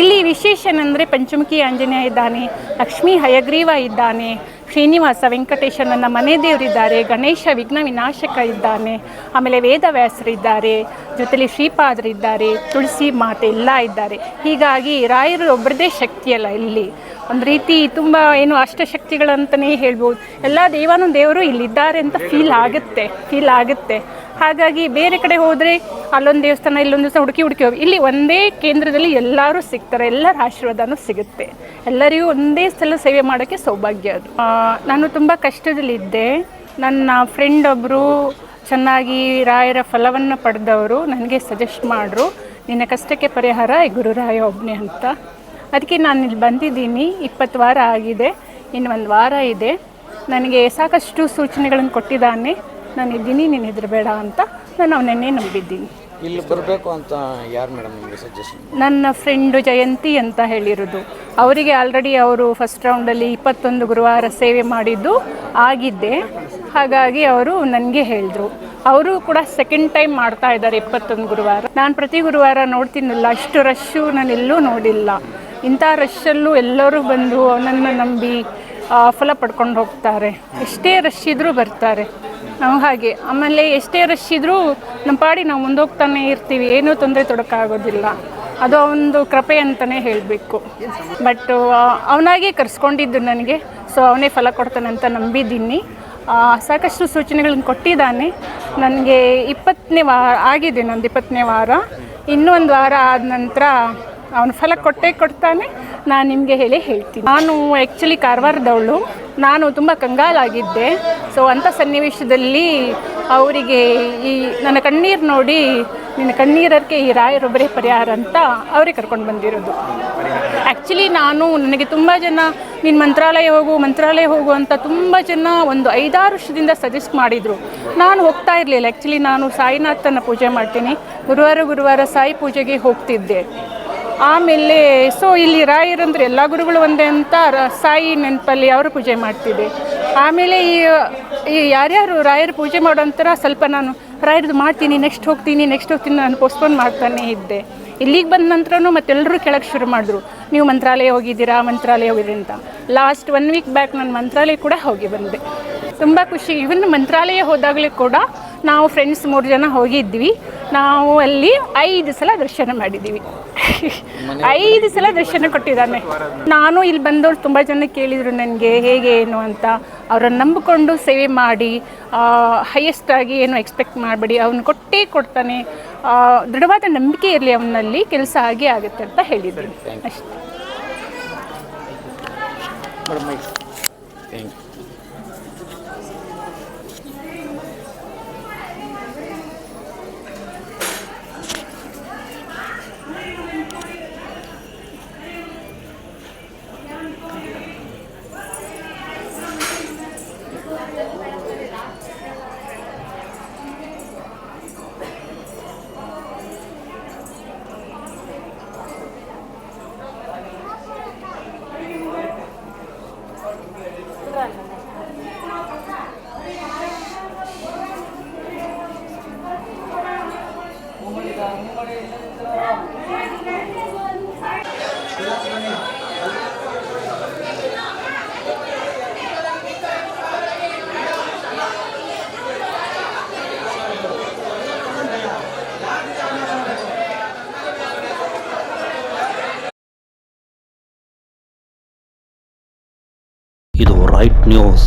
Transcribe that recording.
ಇಲ್ಲಿ ವಿಶೇಷ ಏನಂದರೆ ಪಂಚಮುಖಿ ಆಂಜನೇಯ ಇದ್ದಾನೆ, ಲಕ್ಷ್ಮೀ ಹಯಗ್ರೀವ ಇದ್ದಾನೆ, ಶ್ರೀನಿವಾಸ ವೆಂಕಟೇಶ ನನ್ನ ಮನೆ ದೇವರಿದ್ದಾರೆ, ಗಣೇಶ ವಿಘ್ನ ವಿನಾಶಕ ಇದ್ದಾನೆ, ಆಮೇಲೆ ವೇದವ್ಯಾಸರಿದ್ದಾರೆ ಜೊತೆಲಿ ಶ್ರೀಪಾದರಿದ್ದಾರೆ ತುಳಸಿ ಮಾತೆ ಎಲ್ಲ ಇದ್ದಾರೆ. ಹೀಗಾಗಿ ರಾಯರು ಒಬ್ಬರದೇ ಶಕ್ತಿಯಲ್ಲ ಇಲ್ಲಿ. ಒಂದು ರೀತಿ ತುಂಬ ಏನು ಅಷ್ಟಶಕ್ತಿಗಳಂತಲೇ ಹೇಳ್ಬೋದು. ಎಲ್ಲ ದೇವಾನು ದೇವರು ಇಲ್ಲಿದ್ದಾರೆ ಅಂತ ಫೀಲ್ ಆಗುತ್ತೆ ಫೀಲ್ ಆಗುತ್ತೆ. ಹಾಗಾಗಿ ಬೇರೆ ಕಡೆ ಹೋದರೆ ಅಲ್ಲೊಂದು ದೇವಸ್ಥಾನ, ಇಲ್ಲೊಂದು ದಿವಸ ಹುಡುಕಿ ಹುಡುಕಿ ಹೋಗಿ. ಇಲ್ಲಿ ಒಂದೇ ಕೇಂದ್ರದಲ್ಲಿ ಎಲ್ಲರೂ ಸಿಗ್ತಾರೆ, ಎಲ್ಲರ ಆಶೀರ್ವಾದನೂ ಸಿಗುತ್ತೆ. ಎಲ್ಲರಿಗೂ ಒಂದೇ ಸಲ ಸೇವೆ ಮಾಡೋಕ್ಕೆ ಸೌಭಾಗ್ಯ ಅದು. ನಾನು ತುಂಬ ಕಷ್ಟದಲ್ಲಿದ್ದೆ. ನನ್ನ ಫ್ರೆಂಡ್ ಒಬ್ಬರು ಚೆನ್ನಾಗಿ ರಾಯರ ಫಲವನ್ನು ಪಡೆದವರು ನನಗೆ ಸಜೆಸ್ಟ್ ಮಾಡಿದ್ರು ನಿನ್ನ ಕಷ್ಟಕ್ಕೆ ಪರಿಹಾರ ಗುರುರಾಯ ಒಬ್ಬನೇ ಅಂತ. ಅದಕ್ಕೆ ನಾನು ಇಲ್ಲಿ ಬಂದಿದ್ದೀನಿ. ಇಪ್ಪತ್ತು ವಾರ ಆಗಿದೆ. ಇನ್ನು ಒಂದು ವಾರ ಇದೆ. ನನಗೆ ಸಾಕಷ್ಟು ಸೂಚನೆಗಳನ್ನು ಕೊಟ್ಟಿದ್ದಾನೆ. ನಾನು ಇದ್ದೀನಿ ನೀನು ಹೆದರಬೇಡ ಅಂತ ನಾನು ಅವನನ್ನೇ ನಂಬಿದ್ದೀನಿ. ಇಲ್ಲಿ ಬರಬೇಕು ಅಂತ ಯಾರು ಮೇಡಮ್ ನಿಮಗೆ ಸಜೆಷನ್ ನನ್ನ ಫ್ರೆಂಡು ಜಯಂತಿ ಅಂತ ಹೇಳಿರೋದು. ಅವರಿಗೆ ಆಲ್ರೆಡಿ ಅವರು ಫಸ್ಟ್ ರೌಂಡಲ್ಲಿ ಇಪ್ಪತ್ತೊಂದು ಗುರುವಾರ ಸೇವೆ ಮಾಡಿದ್ದು ಆಗಿದ್ದೆ. ಹಾಗಾಗಿ ಅವರು ನನಗೆ ಹೇಳಿದ್ರು. ಅವರು ಕೂಡ ಸೆಕೆಂಡ್ ಟೈಮ್ ಮಾಡ್ತಾ ಇದ್ದಾರೆ ಇಪ್ಪತ್ತೊಂದು ಗುರುವಾರ. ನಾನು ಪ್ರತಿ ಗುರುವಾರ ನೋಡ್ತೀನಲ್ಲ ಅಷ್ಟು ರಶ್ಶು ನಾನೆಲ್ಲೂ ನೋಡಿಲ್ಲ. ಇಂಥ ರಶ್ಶಲ್ಲೂ ಎಲ್ಲರೂ ಬಂದು ಅವನನ್ನು ನಂಬಿ ಫಲ ಪಡ್ಕೊಂಡು ಹೋಗ್ತಾರೆ. ಎಷ್ಟೇ ರಶ್ ಇದ್ದರೂ ಬರ್ತಾರೆ. ನಾವು ಹಾಗೆ. ಆಮೇಲೆ ಎಷ್ಟೇ ರಶ್ ಇದ್ದರೂ ನಮ್ಮ ಪಾಡಿ ನಾವು ಮುಂದೋಗ್ತಾನೆ ಇರ್ತೀವಿ. ಏನೂ ತೊಂದರೆ ತೊಡಕಾಗೋದಿಲ್ಲ. ಅದು ಒಂದು ಕೃಪೆ ಅಂತಲೇ ಹೇಳಬೇಕು. ಬಟ್ ಅವನಾಗೆ ಕರೆಸ್ಕೊಂಡಿದ್ದು ನನಗೆ. ಸೊ ಅವನೇ ಫಲ ಕೊಡ್ತಾನೆ ಅಂತ ನಂಬಿದ್ದೀನಿ. ಸಾಕಷ್ಟು ಸೂಚನೆಗಳನ್ನು ಕೊಟ್ಟಿದ್ದಾನೆ. ನನಗೆ ಇಪ್ಪತ್ತನೇ ವಾರ ಆಗಿದೆ ನಂದು ಇಪ್ಪತ್ತನೇ ವಾರ. ಇನ್ನೂ ಒಂದು ವಾರ ಆದ ನಂತರ ಅವನು ಫಲ ಕೊಟ್ಟೇ ಕೊಡ್ತಾನೆ. ನಾನು ನಿಮಗೆ ಹೇಳಿ ಹೇಳ್ತೀನಿ. ನಾನು ಆ್ಯಕ್ಚುಲಿ ಕಾರವಾರದವಳು. ನಾನು ತುಂಬ ಕಂಗಾಲಾಗಿದ್ದೆ. ಸೊ ಅಂಥ ಸನ್ನಿವೇಶದಲ್ಲಿ ಅವರಿಗೆ ಈ ನನ್ನ ಕಣ್ಣೀರು ನೋಡಿ, ನಿನ್ನ ಕಣ್ಣೀರಕ್ಕೆ ಈ ರಾಯರೊಬ್ಬರೇ ಪರಿಹಾರ ಅಂತ ಅವರೇ ಕರ್ಕೊಂಡು ಬಂದಿರೋದು. ಆ್ಯಕ್ಚುಲಿ ನಾನು ನನಗೆ ತುಂಬ ಜನ ನಿನ್ನ ಮಂತ್ರಾಲಯ ಹೋಗು ಮಂತ್ರಾಲಯ ಹೋಗು ಅಂತ ತುಂಬ ಜನ ಒಂದು ಐದಾರು ವರ್ಷದಿಂದ ಸಜೆಸ್ಟ್ ಮಾಡಿದರು. ನಾನು ಹೋಗ್ತಾ ಇರಲಿಲ್ಲ. ಆ್ಯಕ್ಚುಲಿ ನಾನು ಸಾಯಿನಾಥನ ಪೂಜೆ ಮಾಡ್ತೀನಿ. ಗುರುವಾರ ಗುರುವಾರ ಸಾಯಿ ಪೂಜೆಗೆ ಹೋಗ್ತಿದ್ದೆ. ಆಮೇಲೆ ಸೊ ಇಲ್ಲಿ ರಾಯರಂದ್ರೆ ಎಲ್ಲ ಗುರುಗಳು ಒಂದೇ ಅಂತ ಸಾಯಿ ನೆನಪಲ್ಲಿ ಅವರು ಪೂಜೆ ಮಾಡ್ತಿದ್ದೆ. ಆಮೇಲೆ ಈ ಈ ಯಾರ್ಯಾರು ರಾಯರು ಪೂಜೆ ಮಾಡೋಂಥರ ಸ್ವಲ್ಪ ನಾನು ರಾಯರದು ಮಾಡ್ತೀನಿ ನೆಕ್ಸ್ಟ್ ಹೋಗ್ತೀನಿ ನೆಕ್ಸ್ಟ್ ಹೋಗ್ತೀನಿ ನಾನು ಪೋಸ್ಟ್ಪೋನ್ ಮಾಡ್ತಾನೆ ಇದ್ದೆ. ಇಲ್ಲಿಗೆ ಬಂದ ನಂತರನೂ ಮತ್ತೆಲ್ಲರೂ ಕೆಳಗೆ ಶುರು ಮಾಡಿದ್ರು. ನೀವು ಮಂತ್ರಾಲಯ ಹೋಗಿದ್ದೀರಾ, ಮಂತ್ರಾಲಯ ಹೋಗಿದ್ದೀರಿ ಅಂತ. ಲಾಸ್ಟ್ ಒನ್ ವೀಕ್ ಬ್ಯಾಕ್ ನಾನು ಮಂತ್ರಾಲಯ ಕೂಡ ಹೋಗಿ ಬಂದೆ. ತುಂಬ ಖುಷಿ. ಇವನ್ ಮಂತ್ರಾಲಯ ಹೋದಾಗಲೂ ಕೂಡ ನಾವು ಫ್ರೆಂಡ್ಸ್ ಮೂರು ಜನ ಹೋಗಿದ್ವಿ. ನಾವು ಅಲ್ಲಿ ಐದು ಸಲ ದರ್ಶನ ಮಾಡಿದ್ದೀವಿ ಐದು ಸಲ ದರ್ಶನ ಕೊಟ್ಟಿದ್ದಾನೆ. ನಾನು ಇಲ್ಲಿ ಬಂದವರು ತುಂಬ ಜನ ಕೇಳಿದರು ನನಗೆ ಹೇಗೆ ಏನು ಅಂತ? ಅವರನ್ನು ನಂಬಿಕೊಂಡು ಸೇವೆ ಮಾಡಿ ಹೈಯೆಸ್ಟ್ ಆಗಿ ಏನು ಎಕ್ಸ್ಪೆಕ್ಟ್ ಮಾಡಬೇಡಿ ಅವನು ಕೊಟ್ಟೇ ಕೊಡ್ತಾನೆ. ದೃಢವಾದ ನಂಬಿಕೆ ಇರಲಿ ಅವನಲ್ಲಿ ಕೆಲಸ ಆಗೇ ಆಗುತ್ತೆ ಅಂತ ಹೇಳಿದರು ಅಷ್ಟೇ. ಇದು ರೈಟ್ ನ್ಯೂಸ್